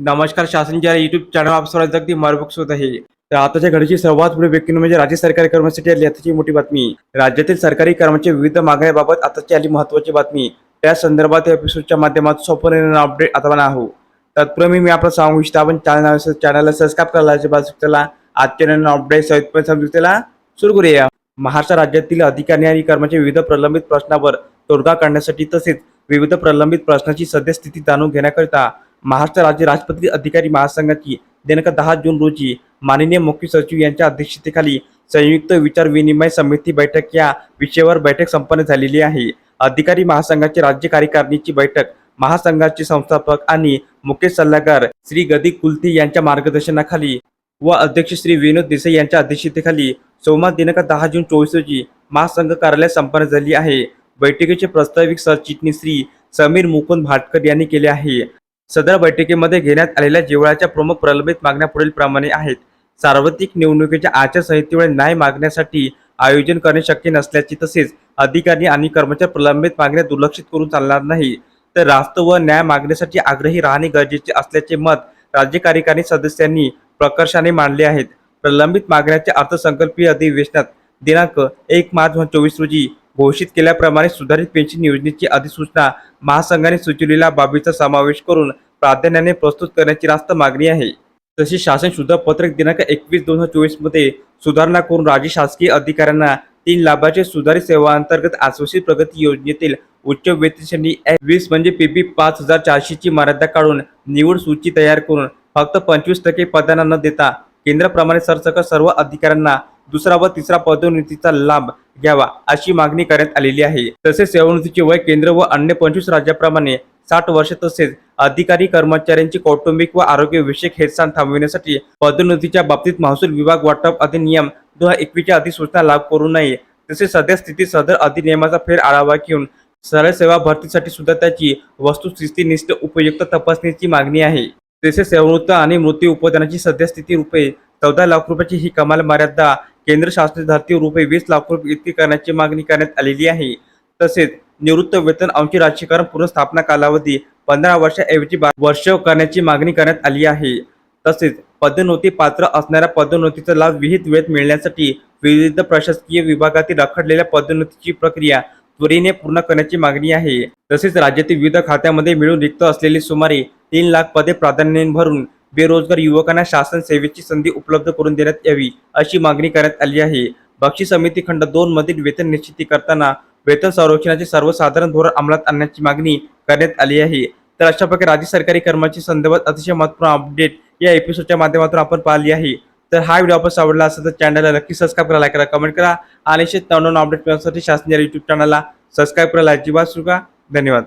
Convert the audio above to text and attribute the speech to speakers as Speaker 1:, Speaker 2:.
Speaker 1: नमस्कार शासनच्या YouTube channel आप स्वराज अगदी मार्गदर्शक होत आहे. तर आताच्या घडीची सर्वात पुढे व्यक्ती म्हणजे राज्य सरकारी कर्मचारी आली. आताची मोठी बातमी राज्यातील सरकारी कर्मचारी विविध मागण्याबाबत आताची आली महत्वाची बातमी. त्या संदर्भात या एपिसोडच्या माध्यमातून संपूर्ण अपडेट आता आहो तत्पूर्वी मी आपलं सांगू इच्छितो आपण चॅनल चॅनलला सबस्क्राईब करायला बाजू आजच्या नवीन अपडेट सहित सुरू करूया. महाराष्ट्र राज्यातील अधिकारी आणि कर्मचारी विविध प्रलंबित प्रश्नावर तोडगा काढण्यासाठी तसेच विविध प्रलंबित प्रश्नाची सद्यस्थिती जाणून घेण्याकरिता महाराष्ट्र राज्य राजपत्रित अधिकारी महासंघाची दिनांक दहा जून रोजी माननीय मुख्य सचिव यांच्या अध्यक्षतेखाली संयुक्त विचार विनिमय समिती बैठक या विषयावर बैठक संपन्न झालेली आहे. अधिकारी महासंघाची राज्य कार्यकारिणीची बैठक महासंघाचे संस्थापक आणि मुख्य सल्लागार श्री गदी कुलती यांच्या मार्गदर्शनाखाली व अध्यक्ष श्री विनोद देसाई यांच्या अध्यक्षतेखाली सोमवार दिनांक दहा जून चोवीस रोजी महासंघ कार्यालय संपन्न झाली आहे. बैठकीचे प्रस्ताविक सरचिटणीस श्री समीर मुकुंद भाटकर यांनी केले आहे. सदर बैठकीमध्ये घेण्यात आलेल्या जिवळाच्या प्रमुख प्रलंबित मागण्या पुढील प्रमाणे आहेत. सार्वत्रिक निवडणुकीच्या आचारसंहितेमुळे न्याय मागण्यासाठी आयोजन करणे शक्य नसल्याची तसेच अधिकारी आणि कर्मचारी प्रलंबित मागण्या दुर्लक्षित करून चालणार नाही तर रास्त व न्याय मागण्यासाठी आग्रही राहणे गरजेचे असल्याचे मत राज्य कार्यकारिणी सदस्यांनी प्रकर्षाने मांडले आहेत. प्रलंबित मागण्याच्या अर्थसंकल्पीय अधिवेशनात दिनांक एक मार्च दोन चोवीस रोजी घोषित केल्याप्रमाणे सुधारित पेन्शन योजनेची अधिसूचना महासंघाने सुचवलेल्या बाबीचा समावेश करून प्राधान्याने प्रस्तुत करण्याची रास्त मागणी आहे. तशी शासन शुद्ध पत्रक दिनांक एकवीस दोन हजार चोवीसमध्ये सुधारणा करून राज्य शासकीय अधिकाऱ्यांना तीन लाभाचे सुधारित सेवांतर्गत आश्वासित प्रगती योजनेतील उच्च वेतन श्रेणी वीस म्हणजे पीपी पाच हजार चारशेची मर्यादा काढून निवड सूची तयार करून फक्त पंचवीस टक्के पदांना न देता केंद्राप्रमाणे सरसकट सर्व अधिकाऱ्यांना दुसरा व तिसरा पदोन्नतीचा लाभ घ्यावा अशी मागणी करण्यात आलेली आहे. तसेच सेवानिवृत्तीचे वय केंद्र व अन्य पंचवीस राज्याप्रमाणे साठ वर्ष तसेच अधिकारी कर्मचाऱ्यांची कौटुंबिक व आरोग्य विषयक हेरसाण थांबविण्यासाठी पदोन्नतीच्या बाबतीत महसूल विभाग वाटप अधिनियम दोन हजार एकवीसच्या अधिसूचना लागू करू नये. तसेच सद्यस्थितीत सदर अधिनियमाचा फेर आढावा घेऊन सरळ सेवा भरतीसाठी सुद्धा त्याची वस्तुस्थितीनिष्ठ उपयुक्त तपासणीची मागणी आहे. तसेच सेवानिवृत्त आणि मृत्यू उपदानाची सद्यस्थिती रुपये चौदा लाख रुपयाची ही कमाल मर्यादा केंद्र शासनाच्या धर्तीवर रुपये वीस लाख रुपये इतकी करण्याची मागणी करण्यात आलेली आहे. तसेच निवृत्त वेतन अंशी राजकीकरण पुनर्स्थापना कालावधी पंधरा वर्षाऐवजी बारा वर्ष करण्याची मागणी करण्यात आली आहे. तसेच पदोन्नती पात्र असणाऱ्या पदोन्नतीचा लाभ विहित वेळेत मिळण्यासाठी विविध प्रशासकीय विभागातील रखडलेल्या पदोन्नतीची प्रक्रिया त्वरेने पूर्ण करण्याची मागणी आहे. तसेच राज्यातील विविध खात्यामध्ये मिळून रिक्त असलेली सुमारे तीन लाख पदे प्राधान्याने भरून बेरोजगार युवकांना शासन सेवेची संधी उपलब्ध करून देण्यात यावी अशी मागणी करण्यात आली आहे. बक्षी समिती खंड दोन मधील वेतन निश्चिती करताना वेतन संरक्षणाचे सर्वसाधारण धोरण अंमलात आणण्याची मागणी करण्यात आली आहे. तर अशा प्रकारे राज्य सरकारी कर्मचारी संदर्भात अतिशय महत्त्वपूर्ण अपडेट या एपिसोडच्या माध्यमातून आपण पाहिली आहे. तर हा व्हिडिओ आपण आवडला असेल तर चॅनलला नक्की सबस्क्राईब करा लाईक करा कमेंट करा आणि शेत नवनवीन अपडेट मिळण्यासाठी शासनाच्या युट्यूब चॅनलला सबस्क्राईब करायला अजिबात सुरू धन्यवाद.